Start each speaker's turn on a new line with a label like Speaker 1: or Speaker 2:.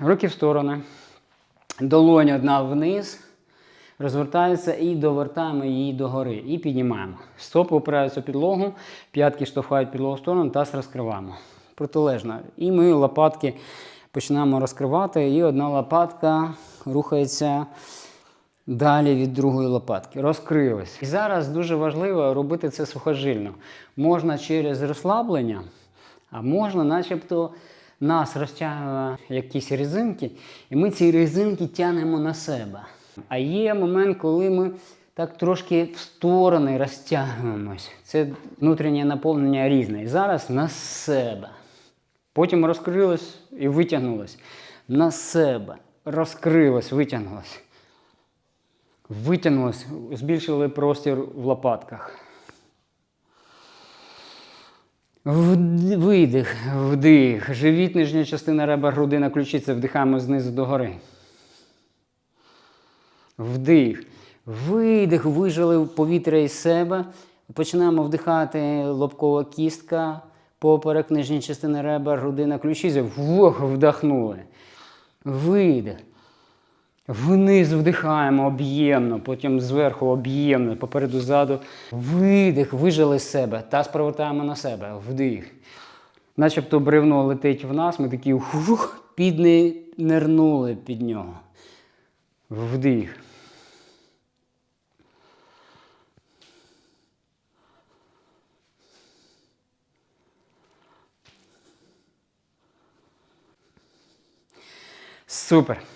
Speaker 1: Руки в сторони. Долонь одна вниз. Розвертається і довертаємо її догори. І піднімаємо. Стопи опираються підлогу, п'ятки штовхають підлогу в сторону, таз розкриваємо. Протилежно. І ми лопатки починаємо розкривати, і одна лопатка рухається далі від другої лопатки. Розкрились. І зараз дуже важливо робити це сухожильно. Можна через розслаблення, а можна, начебто, нас розтягує якісь резинки, і ми ці резинки тягнемо на себе. А є момент, коли ми так трошки в сторони розтягуємось. Це внутрішнє наповнення різне. І зараз на себе. Потім розкрилось і витягнулось. На себе. Розкрилось, витягнулось. Витягнулось, збільшили простір в лопатках. Видих, вдих. Живіт, нижня частина ребер, грудина, ключиця. Вдихаємо знизу догори. Вдих. Видих, вижили повітря із себе. Починаємо вдихати лобкова кістка, поперек, нижня частина ребер, грудина, ключиця. Вох, вдохнули. Видих. Вниз вдихаємо об'ємно, потім зверху об'ємно, попереду ззаду. Видих, вижили з себе. Таз провертаємо на себе. Вдих. Начебто бревно летить в нас, ми такі хух, піднирнули під нього. Вдих. Супер.